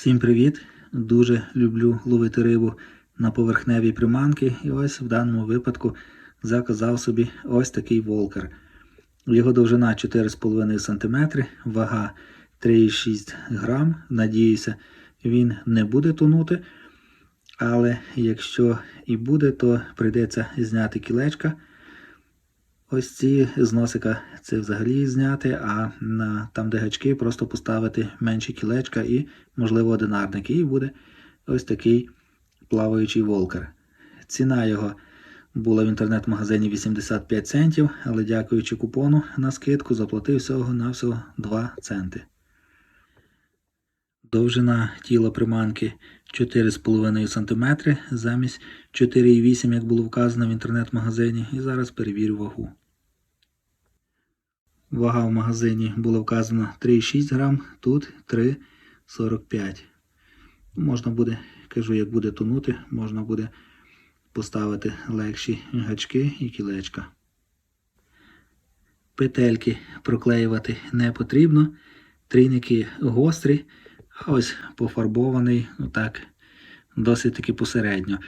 Всім привіт! Дуже люблю ловити рибу на поверхневі приманки. І ось в даному випадку заказав собі ось такий волкер. Його довжина 4,5 см, вага 3,6 грам. Надіюся, він не буде тонути. Але якщо і буде, то прийдеться зняти кілечка. Ось ці з носика це взагалі зняти, а на там, де гачки, просто поставити менші кілечка і, можливо, одинарники. І буде ось такий плаваючий волкер. Ціна його була в інтернет-магазині 85 центів, але дякуючи купону на скидку, заплатив всього на всього 2 центи. Довжина тіла приманки 4,5 см замість 4,8, як було вказано в інтернет-магазині. І зараз перевірю вагу. Вага в магазині була вказана 3,6 грам, тут 3,45. Можна буде, кажу, як буде тонути, можна буде поставити легші гачки і кілечка. Петельки проклеювати не потрібно. Трійники гострі, а ось пофарбований, ну так, досить таки посередньо.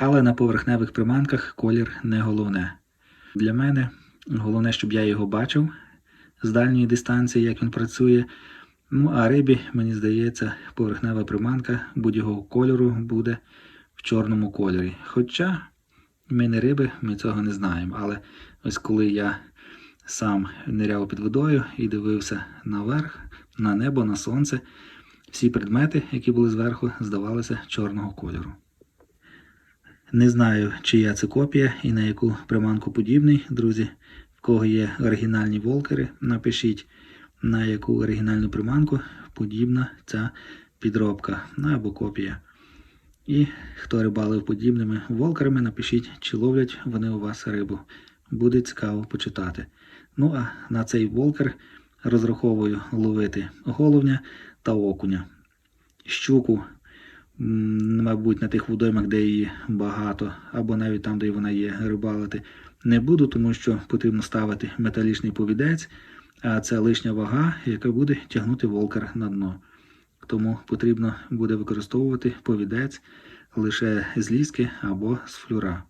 Але на поверхневих приманках колір не головне. Для мене головне, щоб я його бачив з дальньої дистанції, як він працює. Ну, а рибі, мені здається, поверхнева приманка будь-якого кольору буде в чорному кольорі. Хоча ми не риби, ми цього не знаємо. Але ось коли я сам ниряв під водою і дивився наверх, на небо, на сонце, всі предмети, які були зверху, здавалися чорного кольору. Не знаю, чия це копія і на яку приманку подібний, друзі. Кого є оригінальні волкери, напишіть, на яку оригінальну приманку подібна ця підробка ну, або копія. І хто рибалив подібними волкерами, напишіть, чи ловлять вони у вас рибу. Буде цікаво почитати. Ну а на цей волкер розраховую ловити головня та окуня. Щуку, мабуть, на тих водоймах, де її багато, або навіть там, де вона є, рибалити не буду, тому що потрібно ставити металічний повідець, а це лишня вага, яка буде тягнути волкер на дно. Тому потрібно буде використовувати повідець лише з ліски або з флюра.